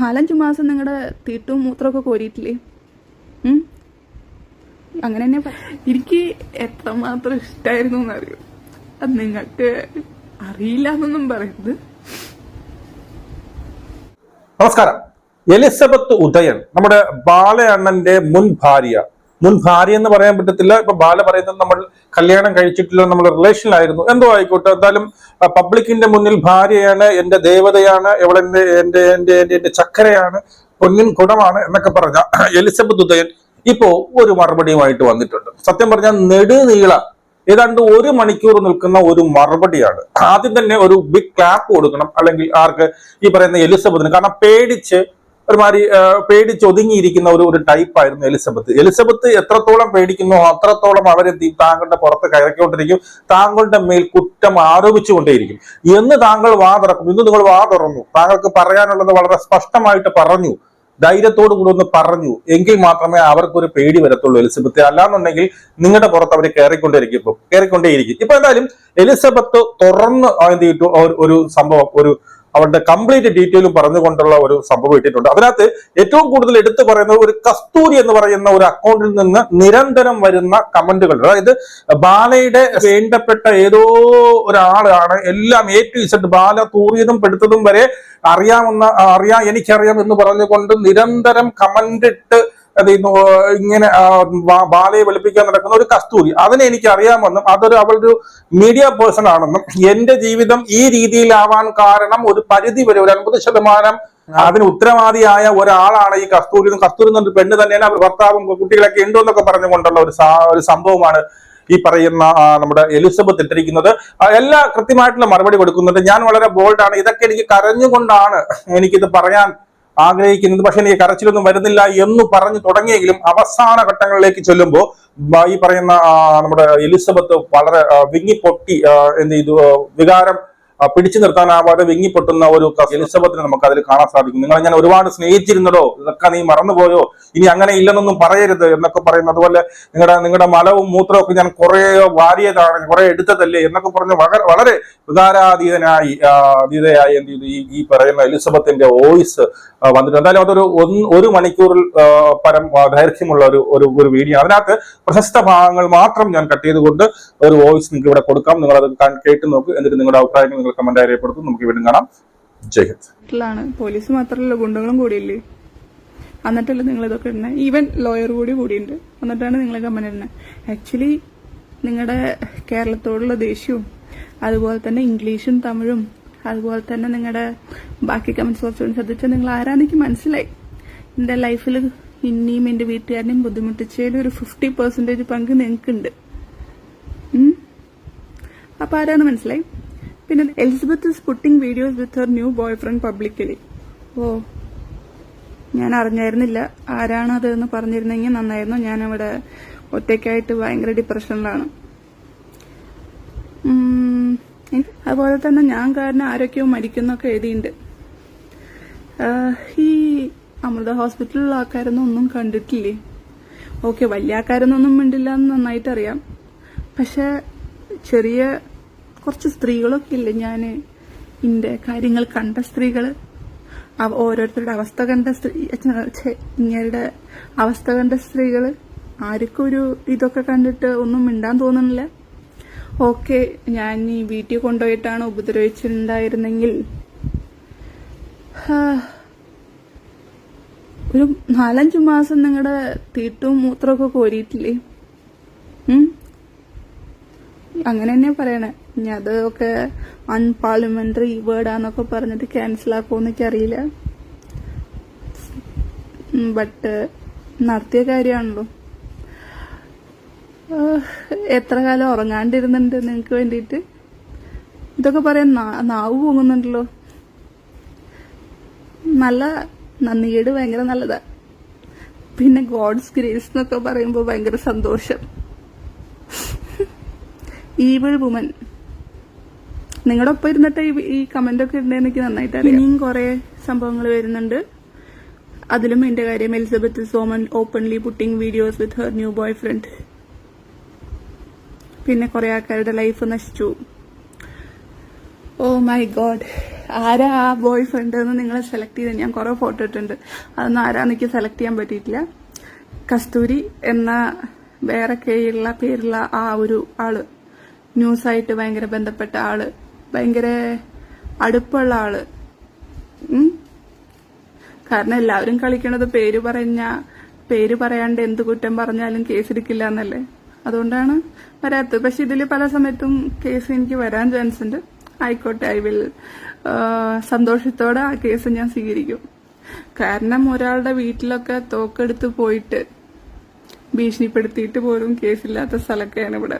നാലഞ്ച് മാസം നിങ്ങളുടെ തീട്ടും മൂത്രമൊക്കെ കോരിയിട്ടില്ലേ? അങ്ങനെ തന്നെ എനിക്ക് എത്രമാത്രം ഇഷ്ടമായിരുന്നു എന്നറിയോ അത് നിങ്ങൾക്ക് അറിയില്ല എന്നൊന്നും പറയുന്നത് നമസ്കാരം. എലിസബത്ത് ഉദയൻ നമ്മുടെ ബാലയണ്ണന്റെ മുൻ ഭാര്യ. മുൻ ഭാര്യ എന്ന് പറയാൻ പറ്റത്തില്ല. ഇപ്പൊ ബാല പറയുന്നത് നമ്മൾ കല്യാണം കഴിച്ചിട്ടില്ല നമ്മൾ റിലേഷനിലായിരുന്നു എന്തോ ആയിക്കോട്ടെ. എന്തായാലും പബ്ലിക്കിന്റെ മുന്നിൽ ഭാര്യയാണ് എന്റെ ദേവതയാണ് എവിടെ എന്റെ എന്റെ എന്റെ എന്റെ ചക്കരയാണ് പൊന്നിൻ കുടമാണ് എന്നൊക്കെ പറഞ്ഞ എലിസബത്ത് ഉദയൻ ഇപ്പോ ഒരു മറുപടിയുമായിട്ട് വന്നിട്ടുണ്ട്. സത്യം പറഞ്ഞാൽ നെടുനീള ഏതാണ്ട് ഒരു മണിക്കൂർ നിൽക്കുന്ന ഒരു മറുപടിയാണ്. ആദ്യം തന്നെ ഒരു ബിഗ് ക്ലാപ്പ് കൊടുക്കണം അല്ലെങ്കിൽ ആർക്ക് ഈ പറയുന്ന എലിസബത്തിന്. കാരണം പേടിച്ച് ഒരുമാതിരി ആ, പേടിച്ച് ഒതുങ്ങിയിരിക്കുന്ന ഒരു ഒരു ടൈപ്പ് ആയിരുന്നു എലിസബത്ത്. എലിസബത്ത് എത്രത്തോളം പേടിക്കുന്നു അത്രത്തോളം അവരെന്ത് താങ്കളുടെ പുറത്ത് കയറിക്കൊണ്ടിരിക്കും. താങ്കളുടെ മേൽ കുറ്റം ആരോപിച്ചുകൊണ്ടേയിരിക്കും. എന്ന് താങ്കൾ വാ തുറക്കും. ഇന്ന് നിങ്ങൾ വാ തുറന്നു. താങ്കൾക്ക് പറയാനുള്ളത് വളരെ സ്പഷ്ടമായിട്ട് പറഞ്ഞു. ധൈര്യത്തോടു കൂടി ഒന്ന് പറഞ്ഞു. എങ്കിൽ മാത്രമേ അവർക്കൊരു പേടി വരത്തുള്ളൂ എലിസബത്ത്. അല്ലാന്നുണ്ടെങ്കിൽ നിങ്ങളുടെ പുറത്ത് അവർ കയറിക്കൊണ്ടിരിക്കും. ഇപ്പൊ കയറിക്കൊണ്ടേയിരിക്കും. ഇപ്പൊ എന്തായാലും എലിസബത്ത് തുറന്ന് എന്ത് ഒരു സംഭവം ഒരു അവരുടെ കംപ്ലീറ്റ് ഡീറ്റെയിലും പറഞ്ഞുകൊണ്ടുള്ള ഒരു സംഭവം ഇട്ടിട്ടുണ്ട്. അതിനകത്ത് ഏറ്റവും കൂടുതൽ എടുത്തു പറയുന്നത് ഒരു കസ്തൂരി എന്ന് പറയുന്ന ഒരു അക്കൗണ്ടിൽ നിന്ന് നിരന്തരം വരുന്ന കമന്റുകൾ. അതായത് ബാലയുടെ വേണ്ടപ്പെട്ട ഏതോ ഒരാളാണ് എല്ലാം എ ടു ഇസഡ് ബാല തൂറിയതും പെടുത്തതും വരെ അറിയാമെന്ന അറിയാം എനിക്കറിയാം എന്ന് പറഞ്ഞുകൊണ്ട് നിരന്തരം കമന്റ് ഇട്ട് അത് ഇങ്ങനെ ബാലയെ വെളുപ്പിക്കാൻ നടക്കുന്ന ഒരു കസ്തൂരി. അതിനെ എനിക്ക് അറിയാമെന്നും അതൊരു അവളൊരു മീഡിയ പേഴ്സൺ ആണെന്നും എന്റെ ജീവിതം ഈ രീതിയിലാവാൻ കാരണം ഒരു പരിധി വരെ ഒരു അൻപത് ശതമാനം അതിന് ഉത്തരവാദിയായ ഒരാളാണ് ഈ കസ്തൂരി. കസ്തൂരി എന്നൊരു പെണ്ണ് തന്നെയാണ്. അവർ ഭർത്താവും കുട്ടികളൊക്കെ ഉണ്ടോ എന്നൊക്കെ പറഞ്ഞുകൊണ്ടുള്ള ഒരു ഒരു സംഭവമാണ് ഈ പറയുന്ന നമ്മുടെ എലിസബത്ത് ഇട്ടിരിക്കുന്നത്. എല്ലാ കൃത്യമായിട്ടുള്ള മറുപടി കൊടുക്കുന്നുണ്ട്. ഞാൻ വളരെ ബോൾഡാണ് ഇതൊക്കെ എനിക്ക് കരഞ്ഞുകൊണ്ടാണ് എനിക്കിത് പറയാൻ ആഗ്രഹിക്കുന്നത്. പക്ഷെ എനിക്ക് കരച്ചിലൊന്നും വരുന്നില്ല എന്ന് പറഞ്ഞു തുടങ്ങിയെങ്കിലും അവസാന ഘട്ടങ്ങളിലേക്ക് ചെല്ലുമ്പോൾ ഈ പറയുന്ന നമ്മുടെ എലിസബത്ത് വളരെ വിങ്ങിപ്പൊട്ടി എന്ത് ചെയ്തു? വികാരം പിടിച്ചു നിർത്താനാവാതെ വിങ്ങിപ്പൊട്ടുന്ന ഒരു എലിസബത്തിനെ നമുക്ക് അതിൽ കാണാൻ സാധിക്കും. നിങ്ങൾ ഞാൻ ഒരുപാട് സ്നേഹിച്ചിരുന്നടോ? ഇതൊക്കെ നീ മറന്നുപോയോ? ഇനി അങ്ങനെ ഇല്ലെന്നൊന്നും പറയരുത് എന്നൊക്കെ പറയുന്നത് അതുപോലെ നിങ്ങളുടെ നിങ്ങളുടെ മലവും മൂത്രവും ഒക്കെ ഞാൻ കുറെ വാരിയതാണ് കുറെ എടുത്തതല്ലേ എന്നൊക്കെ പറഞ്ഞ് വളരെ വളരെ വികാരാതീതനായി അതീതയായി എന്ത് ചെയ്തു? ഈ പറയുന്ന എലിസബത്തിന്റെ വോയിസ് വന്നിട്ട് എന്തായാലും അതൊരു ഒരു മണിക്കൂറിൽ പരം ദൈർഘ്യമുള്ള ഒരു ഒരു ഒരു വീഡിയോ. അതിനകത്ത് പ്രശസ്ത ഭാഗങ്ങൾ മാത്രം ഞാൻ കട്ട് ചെയ്തുകൊണ്ട് ഒരു വോയിസ് നിങ്ങൾക്ക് ഇവിടെ കൊടുക്കാം. നിങ്ങൾ അത് കേട്ട് നോക്ക്. എന്നിട്ട് നിങ്ങളുടെ അഭിപ്രായങ്ങൾ നിങ്ങൾ കമന്റ് രേഖപ്പെടുത്തും നമുക്ക് വീണ്ടും കാണാം. ജയ് ഹിന്ദ്. പോലീസ് മാത്രമല്ല ഗുണ്ടകളും കൂടിയില്ലേ? എന്നിട്ടല്ലേ നിങ്ങൾ ഇതൊക്കെ ഇടുന്നത് ഈവൻ ലോയർ കൂടി കൂടിയുണ്ട്. എന്നിട്ടാണ് നിങ്ങൾ കമന്റ് ഇടുന്നത് ആക്ച്വലി നിങ്ങളുടെ കേരളത്തോടുള്ള ദേഷ്യവും അതുപോലെ തന്നെ ഇംഗ്ലീഷും തമിഴും അതുപോലെ തന്നെ നിങ്ങളുടെ ബാക്കി കമന്റ്സ് കുറച്ചുകൂടി ശ്രദ്ധിച്ചാൽ നിങ്ങൾ ആരാന്നെനിക്ക് മനസ്സിലായി. എന്റെ ലൈഫിൽ ഇനിയും എന്റെ വീട്ടുകാരനെയും ബുദ്ധിമുട്ടിച്ചതിൽ ഒരു ഫിഫ്റ്റി പെർസെന്റേജ് പങ്ക് നിങ്ങൾക്കുണ്ട്? അപ്പൊ ആരാണ് മനസ്സിലായി? പിന്നെ Elizabeth is videos with her new boyfriend publicly. Oh. ഞാൻ അറിഞ്ഞായിരുന്നില്ല ആരാണ് അത് എന്ന് പറഞ്ഞിരുന്നെങ്കിൽ നന്നായിരുന്നു. ഞാൻ അവിടെ ഒറ്റയ്ക്കായിട്ട് ഭയങ്കര ഡിപ്രഷനിലാണ്. അതുപോലെ തന്നെ ഞാൻ കാരണം ആരൊക്കെയോ മരിക്കുന്നൊക്കെ എഴുതിയിട്ടുണ്ട് ഈ അമൃത ഹോസ്പിറ്റലിലുള്ള ആൾക്കാരൊന്നും ഒന്നും കണ്ടിട്ടില്ലേ? ഓക്കെ വലിയ ആൾക്കാരൊന്നും മിണ്ടില്ല എന്ന് നന്നായിട്ടറിയാം. പക്ഷെ ചെറിയ കുറച്ച് സ്ത്രീകളൊക്കെ ഇല്ലേ? ഞാൻ എന്റെ കാര്യങ്ങൾ കണ്ട സ്ത്രീകൾ ഓരോരുത്തരുടെ അവസ്ഥ കണ്ട സ്ത്രീ ഇങ്ങരുടെ അവസ്ഥ കണ്ട സ്ത്രീകൾ ആർക്കും ഒരു ഇതൊക്കെ കണ്ടിട്ട് ഒന്നും മിണ്ടാൻ തോന്നുന്നില്ല. ഓക്കെ ഞാൻ ഈ വീട്ടിൽ കൊണ്ടുപോയിട്ടാണ് ഉപദ്രവിച്ചിട്ടുണ്ടായിരുന്നെങ്കിൽ. ഒരു നാലഞ്ചു മാസം നിങ്ങളുടെ തീട്ടും മൂത്രമൊക്കെ കോരിയിട്ടില്ലേ? അങ്ങനെ തന്നെ പറയണേ. ഇനി അതൊക്കെ അൺപാർലമെന്ററി വേർഡാന്നൊക്കെ പറഞ്ഞിട്ട് ക്യാൻസൽ ആക്കുമെന്ന് എനിക്കറിയില്ല. ബട്ട് നടത്തിയ കാര്യമാണല്ലോ. എത്ര കാലം ഉറങ്ങാണ്ടിരുന്നുണ്ട് നിങ്ങൾക്ക് വേണ്ടിയിട്ട്? ഇതൊക്കെ പറയാൻ നാവ് പോകുന്നുണ്ടല്ലോ നല്ല നന്ദികേട് ഭയങ്കര നല്ലതാ. പിന്നെ ഗോഡ്സ് ഗ്രേസ് എന്നൊക്കെ പറയുമ്പോൾ ഭയങ്കര സന്തോഷം. ഈവിൾ വുമൻ നിങ്ങളുടെ ഒപ്പം ഇരുന്നിട്ട് ഈ- കമന്റ് ഒക്കെ ഇടേണ്ട എനിക്ക് നന്നായിട്ട് അറിയാം. ഇനിയും കുറെ സംഭവങ്ങൾ വരുന്നുണ്ട്. അതിലും എന്റെ കാര്യം Elizabeth Soman openly putting videos with her new boyfriend പിന്നെ കുറെ ആൾക്കാരുടെ ലൈഫ് നശിച്ചു. ഓ മൈ ഗോഡ് ആരാ ആ ബോയ് ഫ്രണ്ട് എന്ന് നിങ്ങൾ സെലക്ട് ചെയ്ത്? ഞാൻ കുറെ ഫോട്ടോ ഇട്ടിട്ടുണ്ട്. അതൊന്നും ആരാന്ന് എനിക്ക് സെലക്ട് ചെയ്യാൻ പറ്റിയിട്ടില്ല. കസ്തൂരി എന്ന വേറെ കീഴിലുള്ള പേരുള്ള ആ ഒരു ആൾ. ന്യൂസായിട്ട് ഭയങ്കര ബന്ധപ്പെട്ട ആൾ. ഭയങ്കര അടുപ്പുള്ള ആൾ. കാരണം എല്ലാവരും കളിക്കണത് പേര് പറഞ്ഞ പേര് പറയാണ്ട് എന്ത് കുറ്റം പറഞ്ഞാലും കേസെടുക്കില്ല എന്നല്ലേ? അതുകൊണ്ടാണ് വരാത്തത്. പക്ഷെ ഇതിൽ പല സമയത്തും കേസ് എനിക്ക് വരാൻ ചാൻസ് ഉണ്ട് ആയിക്കോട്ടെ ഐ വിൽ സന്തോഷത്തോടെ ആ കേസ് ഞാൻ സ്വീകരിക്കും. കാരണം ഒരാളുടെ വീട്ടിലൊക്കെ തോക്കെടുത്ത് പോയിട്ട് ഭീഷണിപ്പെടുത്തിയിട്ട് പോലും കേസില്ലാത്ത സ്ഥലമൊക്കെയാണ് ഇവിടെ.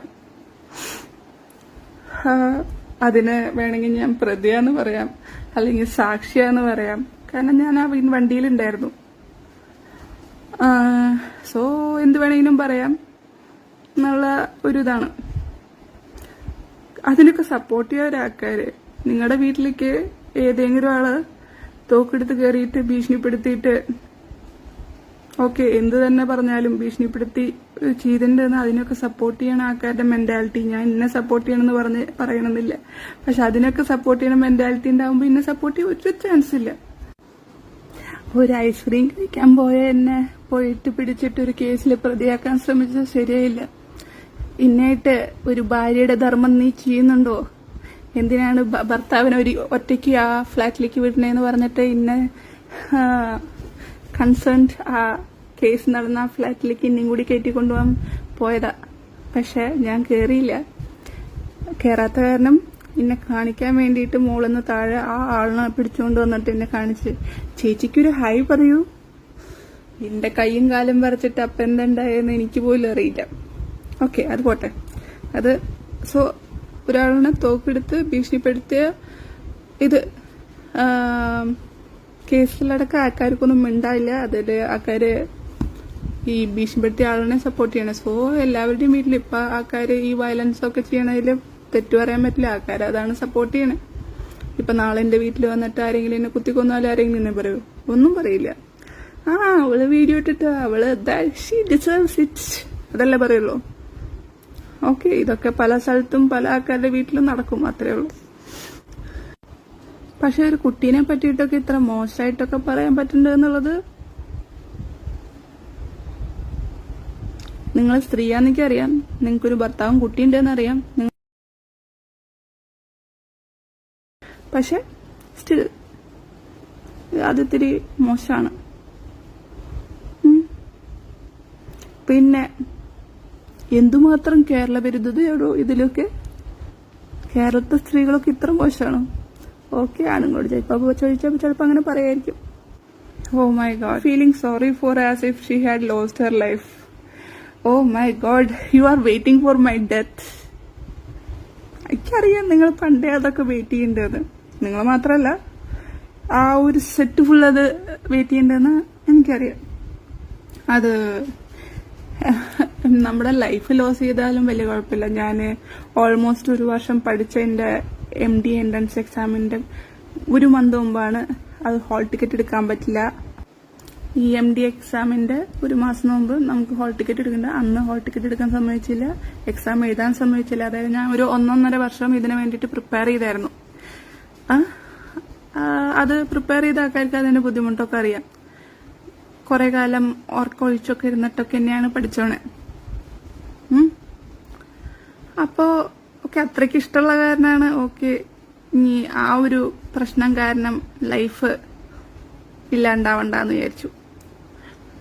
അതിന് വേണമെങ്കിൽ ഞാൻ പ്രതിയാന്ന് പറയാം. അല്ലെങ്കിൽ സാക്ഷിയാന്ന് പറയാം. കാരണം ഞാൻ ആ വണ്ടിയിലുണ്ടായിരുന്നു. സോ എന്ത് വേണമെങ്കിലും പറയാം എന്നുള്ള ഒരു ഇതാണ് അതിനൊക്കെ സപ്പോർട്ട് ചെയ്യാൻ ഒരാൾക്കാര്. നിങ്ങളുടെ വീട്ടിലേക്ക് ഏതെങ്കിലും ആൾ തോക്കെടുത്ത് കയറിയിട്ട് ഭീഷണിപ്പെടുത്തിയിട്ട് ഓക്കെ എന്ത് തന്നെ പറഞ്ഞാലും ഭീഷണിപ്പെടുത്തി ചെയ്തിട്ടുണ്ടെന്ന് അതിനൊക്കെ സപ്പോർട്ട് ചെയ്യണ ആൾക്കാരുടെ മെന്റാലിറ്റി ഞാൻ ഇന്നെ സപ്പോർട്ട് ചെയ്യണമെന്ന് പറഞ്ഞ് പറയണമെന്നില്ല പക്ഷെ അതിനൊക്കെ സപ്പോർട്ട് ചെയ്യണ മെന്റാലിറ്റി ഉണ്ടാവുമ്പോൾ ഇന്നെ സപ്പോർട്ട് ചെയ്യാൻ ഒരു ചാൻസ് ഇല്ല. ഒരു ഐസ്ക്രീം കഴിക്കാൻ പോയ എന്നെ പോയിട്ട് പിടിച്ചിട്ട് ഒരു കേസിൽ പ്രതിയാക്കാൻ ശ്രമിച്ചത് ശരിയായില്ല. ഇന്നായിട്ട് ഒരു ഭാര്യയുടെ ധർമ്മം നീ ചെയ്യുന്നുണ്ടോ? എന്തിനാണ് ഭർത്താവിനെ ഒരു ഒറ്റയ്ക്ക് ആ ഫ്ലാറ്റിലേക്ക് വിടണേന്ന് പറഞ്ഞിട്ട് ഇന്നെ കൺസേൺഡ് ആ കേസ് നടന്ന ആ ഫ്ലാറ്റിലേക്ക് ഇന്നും കൂടി കയറ്റി കൊണ്ടുപോകാൻ പോയതാ. പക്ഷെ ഞാൻ കയറിയില്ല കയറാത്ത കാരണം എന്നെ കാണിക്കാൻ വേണ്ടിയിട്ട് മോളിന്ന് താഴെ ആ ആളിനെ പിടിച്ചുകൊണ്ട് വന്നിട്ട് എന്നെ കാണിച്ച് ചേച്ചിക്കൊരു ഹായ് പറയൂ. എന്റെ കൈയും കാലും വരച്ചിട്ട് അപ്പം എന്തുണ്ടായെന്ന് എനിക്ക് പോലും അറിയില്ല. ഓക്കെ അത് പോട്ടെ. അത് സോ ഒരാളിനെ തോക്കെടുത്ത് ഭീഷണിപ്പെടുത്തിയ ഇത് കേസിലടക്കം ആൾക്കാർക്കൊന്നും മിണ്ടായില്ല. അതിൽ ആൾക്കാര് ഈ ഭീഷണിപ്പെടുത്തിയ ആളിനെ സപ്പോർട്ട് ചെയ്യണം. സോ എല്ലാവരുടെയും വീട്ടിൽ ഇപ്പൊ ആൾക്കാര് ഈ വയലൻസ് ഒക്കെ ചെയ്യണതിൽ തെറ്റു പറയാൻ പറ്റില്ല. ആൾക്കാർ അതാണ് സപ്പോർട്ട് ചെയ്യണേ. ഇപ്പൊ നാളെ എന്റെ വീട്ടിൽ വന്നിട്ട് ആരെങ്കിലും എന്നെ കുത്തിക്കൊന്നാലും ആരെങ്കിലും എന്നെ പറയൂ? ഒന്നും പറയില്ല. ആ അവൾ വീഡിയോ ഇട്ടിട്ട് അവൾ ഷീ ഡിസേർവ്സ് ഇറ്റ് അതല്ലേ പറയുള്ളൂ. ഓക്കെ ഇതൊക്കെ പല സ്ഥലത്തും പല ആൾക്കാരുടെ വീട്ടിലും നടക്കും. അത്രേ ഉള്ളൂ. പക്ഷെ ഒരു കുട്ടീനെ പറ്റിയിട്ടൊക്കെ ഇത്ര മോശമായിട്ടൊക്കെ പറയാൻ പറ്റുന്നുണ്ട് എന്നുള്ളത്? നിങ്ങൾ സ്ത്രീയാന്നെനിക്ക് അറിയാം നിങ്ങൾക്കൊരു ഭർത്താവും കുട്ടിയുണ്ടെന്ന് അറിയാം പക്ഷെ സ്റ്റിൽ അതിത്തിരി മോശമാണ്. പിന്നെ എന്തുമാത്രം കേരള വിരുദ്ധതയോടോ ഇതിലൊക്കെ കേരളത്തെ സ്ത്രീകളൊക്കെ ഇത്ര മോശമാണോ ഓക്കെ ആണുങ്ങളോട് ചിലപ്പോൾ ചോദിച്ചപ്പോൾ ചിലപ്പോൾ അങ്ങനെ പറയായിരിക്കും. ഓ my God feeling sorry for as if she had lost her life oh my God you are waiting for my death എനിക്കറിയാം നിങ്ങൾ പണ്ടേ അതൊക്കെ വെയിറ്റ് ചെയ്യേണ്ടത്. നിങ്ങൾ മാത്രമല്ല ആ ഒരു സെറ്റ് ഫുൾ അത് വെയിറ്റ് ചെയ്യേണ്ടതെന്ന് എനിക്കറിയാം. അത് നമ്മുടെ ലൈഫ് ലോസ് ചെയ്താലും വലിയ കുഴപ്പമില്ല. ഞാൻ ഓൾമോസ്റ്റ് ഒരു വർഷം പഠിച്ച എന്റെ എം ഡി എൻട്രൻസ് എക്സാമിന്റെ ഒരു മന്ത് മുമ്പാണ് അത് ഹോൾ ടിക്കറ്റ് എടുക്കാൻ പറ്റില്ല. ഈ എം ഡി എക്സാമിന്റെ ഒരു മാസം മുമ്പ് നമുക്ക് ഹോൾ ടിക്കറ്റ് എടുക്കേണ്ട. അന്ന് ഹോൾ ടിക്കറ്റ് എടുക്കാൻ സമ്മതിച്ചില്ല. എക്സാം എഴുതാൻ സമ്മതിച്ചില്ല. അതായത് ഞാൻ ഒരു ഒന്നൊന്നര വർഷം ഇതിനു വേണ്ടിയിട്ട് പ്രിപ്പയർ ചെയ്തായിരുന്നു. അത് പ്രിപ്പയർ ചെയ്ത ആൾക്കാർക്ക് അതിന്റെ ബുദ്ധിമുട്ടൊക്കെ അറിയാം. കുറെ കാലം ഓർക്കൊഴിച്ചൊക്കെ ഇരുന്നിട്ടൊക്കെ തന്നെയാണ് പഠിച്ചോണേ അപ്പോ ഓക്കെ അത്രയ്ക്ക് ഇഷ്ടമുള്ള കാരണമാണ് ഓക്കെ ഇനി ആ ഒരു പ്രശ്നം കാരണം ലൈഫ് ഇല്ലാണ്ടാവണ്ടെന്ന് വിചാരിച്ചു.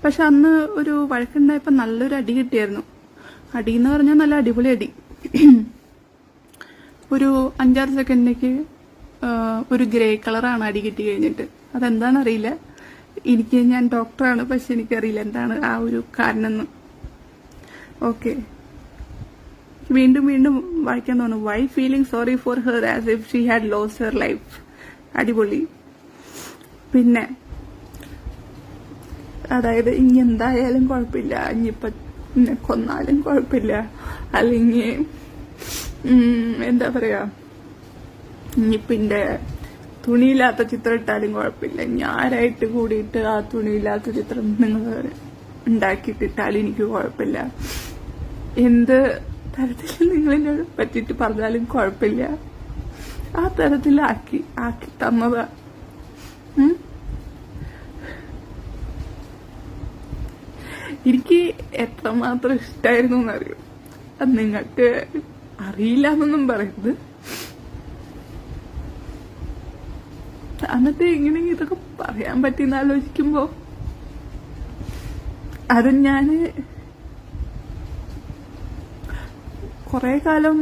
പക്ഷെ അന്ന് ഒരു വഴക്കുണ്ടായപ്പോൾ നല്ലൊരു അടി കിട്ടിയായിരുന്നു. അടി എന്ന് പറഞ്ഞാൽ നല്ല അടിപൊളി അടി. ഒരു അഞ്ചാറ് സെക്കൻഡിലേക്ക് ഒരു ഗ്രേ കളറാണ് അടി കിട്ടി കഴിഞ്ഞിട്ട്. അതെന്താണെന്ന് അറിയില്ല എനിക്ക് ഞാൻ ഡോക്ടറാണ് പക്ഷെ എനിക്കറിയില്ല എന്താണ് ആ ഒരു കാരണം എന്ന് ഓക്കെ. വീണ്ടും വീണ്ടും വായിക്കാൻ തോന്നും why feeling sorry for her as if she had lost her life അടിപൊളി. പിന്നെ അതായത് ഇനി എന്തായാലും കുഴപ്പമില്ല. ഇനിയിപ്പൊ കൊന്നാലും കുഴപ്പമില്ല. അല്ലെങ്കിൽ എന്താ പറയാ ഇനിയിപ്പിന്റെ തുണിയില്ലാത്ത ചിത്രം ഇട്ടാലും കുഴപ്പമില്ല. ഇനി ആരായിട്ട് കൂടിയിട്ട് ആ തുണിയില്ലാത്ത ചിത്രം നിങ്ങൾ ഉണ്ടാക്കിയിട്ടിട്ടാലും എനിക്ക് കുഴപ്പമില്ല. എന്ത് തരത്തിൽ നിങ്ങൾ എന്നോട് പറ്റിട്ട് പറഞ്ഞാലും കുഴപ്പമില്ല. ആ തരത്തിലാക്കി ആക്കി തന്നതാ? എനിക്ക് എത്രമാത്രം ഇഷ്ടായിരുന്നു എന്നറിയോ? അത് നിങ്ങൾക്ക് അറിയില്ല എന്നൊന്നും പറയരുത്. അന്നത്തെ ഇങ്ങനെ ഇതൊക്കെ പറയാൻ പറ്റിയെന്ന് ആലോചിക്കുമ്പോ അത് ഞാൻ കുറെ കാലം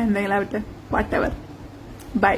എന്തെങ്കിലും ആവട്ടെ വട്ടവർ ബൈ